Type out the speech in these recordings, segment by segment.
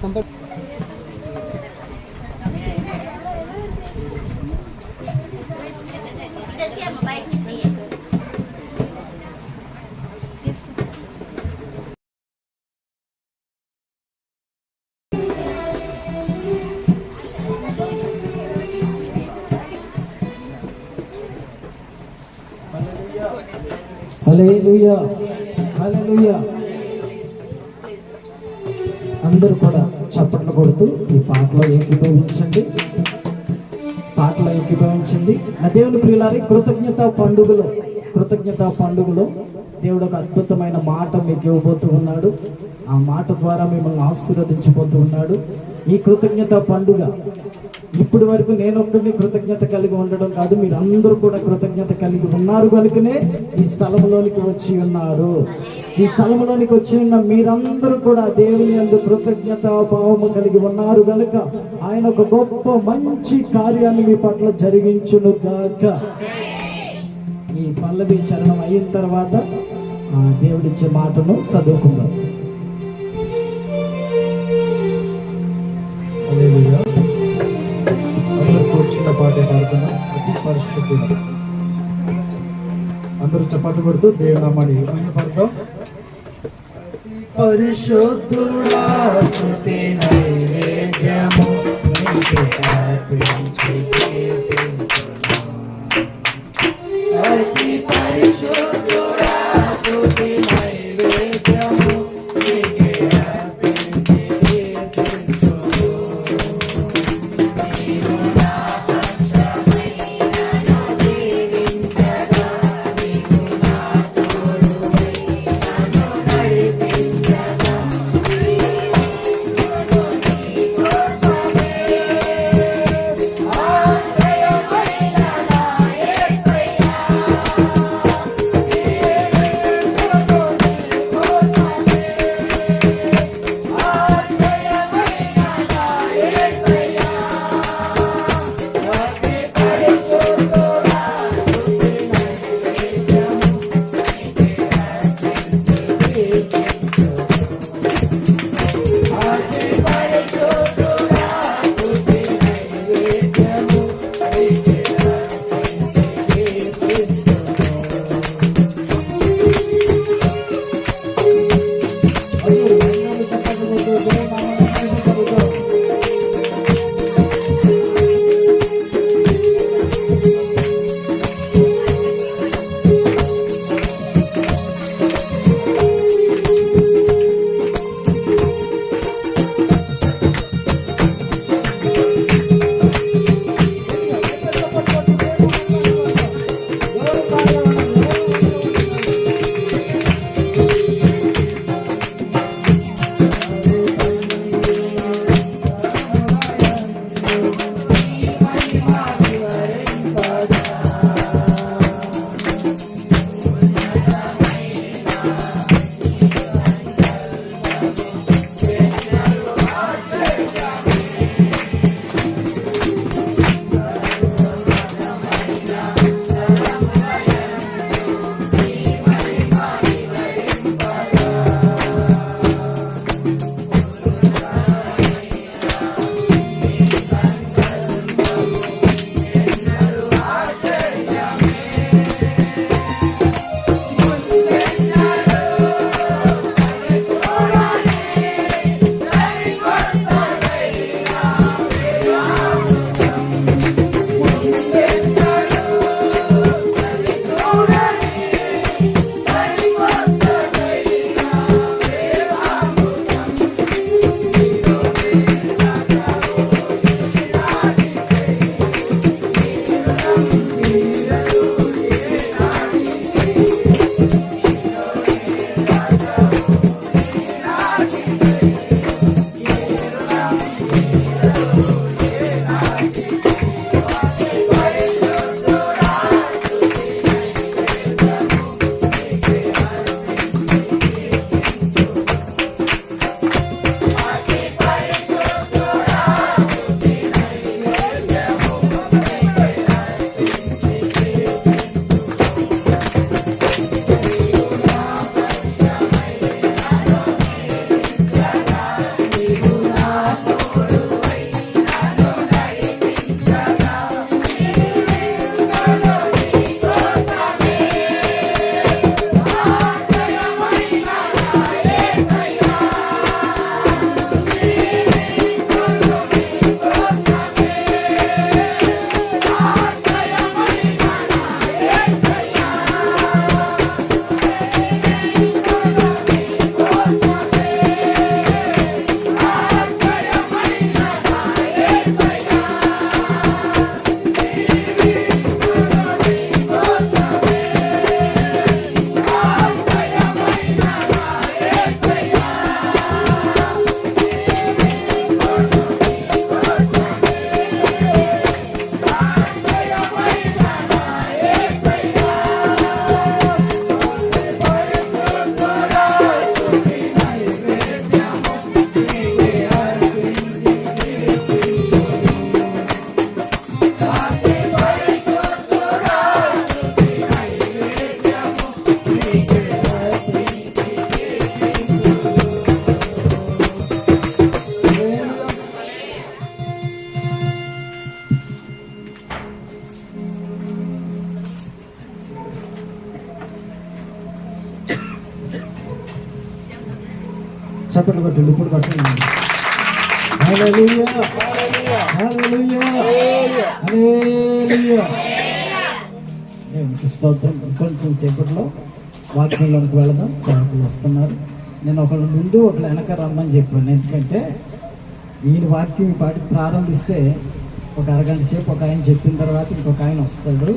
Sampath Thank you. తీసుకుంటే సంపత్ అందరూ కూడా చప్పట్లు కొడుతూ ఈ పాటలో ఏకీభవించండి. పాటలో ఏకీభవించండి. నా దేవుని ప్రియులారి కృతజ్ఞత పండుగలో కృతజ్ఞత పండుగలో దేవుడు ఒక అద్భుతమైన మాట మీకు ఇవ్వబోతూ ఉన్నాడు. ఆ మాట ద్వారా మిమ్మల్ని ఆశీర్వదించబోతూ ఉన్నాడు. ఈ కృతజ్ఞత పండుగ ఇప్పటి వరకు నేను ఒక్కరిని కృతజ్ఞత కలిగి ఉండడం కాదు మీరు అందరూ కూడా కృతజ్ఞత కలిగి ఉన్నారు కనుకనే ఈ స్థలంలోనికి వచ్చి ఉన్నారు. ఈ స్థలంలోనికి వచ్చి ఉన్న మీరందరూ కూడా దేవుని యందు కృతజ్ఞత భావము కలిగి ఉన్నారు కనుక ఆయన ఒక గొప్ప మంచి కార్యాన్ని మీ పట్ల జరిగించును గాక. ఈ పల్లవి చరణం అయిన తర్వాత దేవుడిచ్చే మాటను చదువుకుందాం. పాటే పాడుతున్నాం అతి పరిశుద్ధుడు అందరూ చపాతి పడుతూ దేవునామాని ఏమని పాడతాం పరిశుద్ధుడా స్తుతి నైవేద్యము. చప్పట్లు కొట్టండి ఇప్పుడు కొట్టండి స్తోత్రం. కొంచెం సేపట్లో వాక్యంలోకి వెళదాం. సేవకులు వస్తున్నారు. నేను ఒకళ్ళ ముందు ఒకళ్ళు వెనక రమ్మని చెప్పాను. ఎందుకంటే ఈయన వాక్యం ఈ ప్రారంభిస్తే ఒక అరగంట సేపు ఒక ఆయన చెప్పిన తర్వాత ఇంకొక ఆయన వస్తాడు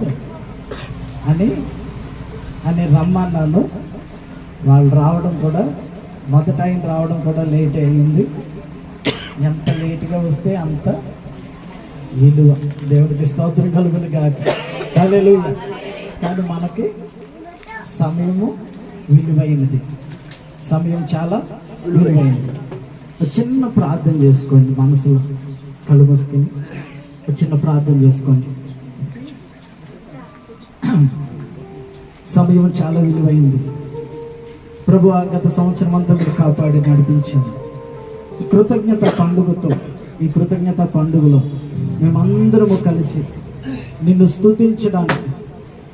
అని అని రమ్మన్నాను. వాళ్ళు రావడం కూడా మొదట ఆయన రావడం కూడా లేట్ అయ్యింది. ఎంత లేట్గా వస్తే అంత విలువ. దేవుడికి స్తోత్రం కలుగును కాక హల్లెలూయా కానీ మనకి సమయము విలువైనది. సమయం చాలా విలువైనది. ఒక చిన్న ప్రార్థన చేసుకోండి మనసులో. కళ్ళు మూసుకొని ఒక చిన్న ప్రార్థన చేసుకోండి. సమయం చాలా విలువైంది ప్రభు గత సంవత్సరం అంతా మీరు కాపాడి నడిపించారు. ఈ కృతజ్ఞత పండుగతో ఈ కృతజ్ఞత పండుగలో మేమందరము కలిసి నిన్ను స్తుతించడానికి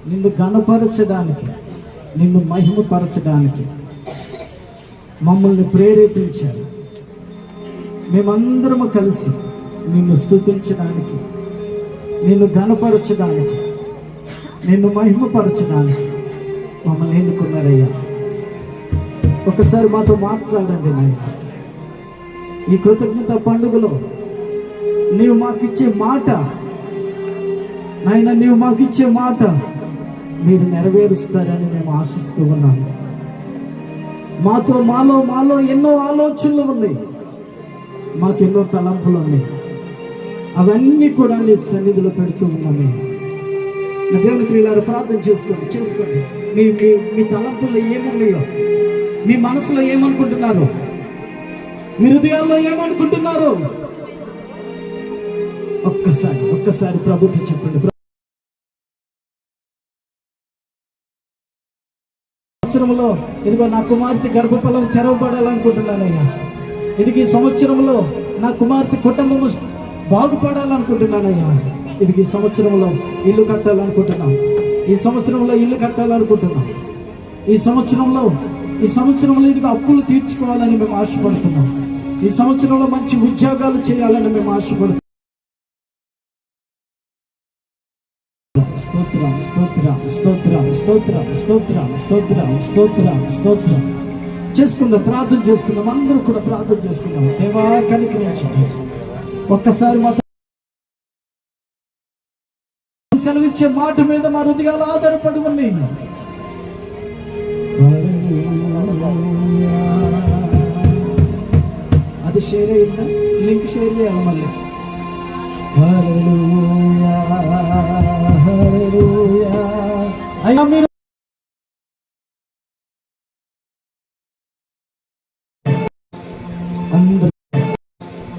నిన్ను గణపరచడానికి నిన్ను మహిమపరచడానికి మమ్మల్ని ప్రేరేపించారు. మేమందరము కలిసి నిన్ను స్తుతించడానికి నిన్ను గణపరచడానికి నిన్ను మహిమపరచడానికి మమ్మల్ని ఎన్నుకున్నారయ్యా. ఒకసారి మాతో మాట్లాడండి నాయన. ఈ కృతజ్ఞత పండుగలో నీవు మాకిచ్చే మాట నాయన నీవు మాకిచ్చే మాట మీరు నెరవేరుస్తారని మేము ఆశిస్తూ ఉన్నాము మాతో మాలో మాలో ఎన్నో ఆలోచనలు ఉన్నాయి. మాకెన్నో తలంపులు ఉన్నాయి. అవన్నీ కూడా నీ సన్నిధిలో పెడుతూ ఉన్నామే. నా దేవుని ప్రార్థన చేసుకోండి చేసుకోండి. మీ మీ మీ తలంపుల్లో ఏమున్నాయో మీ మనసులో ఏమనుకుంటున్నారు? మీ హృదయాల్లో ఏమనుకుంటున్నారు? ఒక్కసారి ఒక్కసారి ప్రభుత్వం చెప్పండి. సంవత్సరంలో ఇదిగో నా కుమార్తె గర్భఫలం తెరవబడాలనుకుంటున్నానయ్యా. ఇది ఈ సంవత్సరంలో నా కుమార్తె కుటుంబము బాగుపడాలనుకుంటున్నానయ్యా. ఇది ఈ సంవత్సరంలో ఇల్లు కట్టాలనుకుంటున్నాం. ఈ సంవత్సరంలో ఇల్లు కట్టాలనుకుంటున్నాం. ఈ సంవత్సరంలో ఈ సంవత్సరంలో ఇదిగా అప్పులు తీర్చుకోవాలని మేము ఆశపడుతున్నాం. ఈ సంవత్సరంలో మంచి ఉద్యోగాలు చేయాలని మేము ఆశపడుతున్నాం. స్తోత్రం స్తోత్రం స్తోత్రం స్తోత్రం స్తోత్రం స్తోత్రం స్తోత్రం స్తోత్రం చేసుకుందాం ప్రార్థన చేసుకుందాం అందరూ కూడా ప్రార్థన చేసుకుందాం. దేవా కనికరించండి. ఒక్కసారి మాత్రం సెలవిచ్చే మాట మీద మా హృదయాలు ఆధారపడి ఉన్నాయి. ಬೇರೆ ಇಲ್ಲ ಲಿಂಕ್ ಶೈಲಿ ಅಲ್ಲ ಮಲ್ಲೆ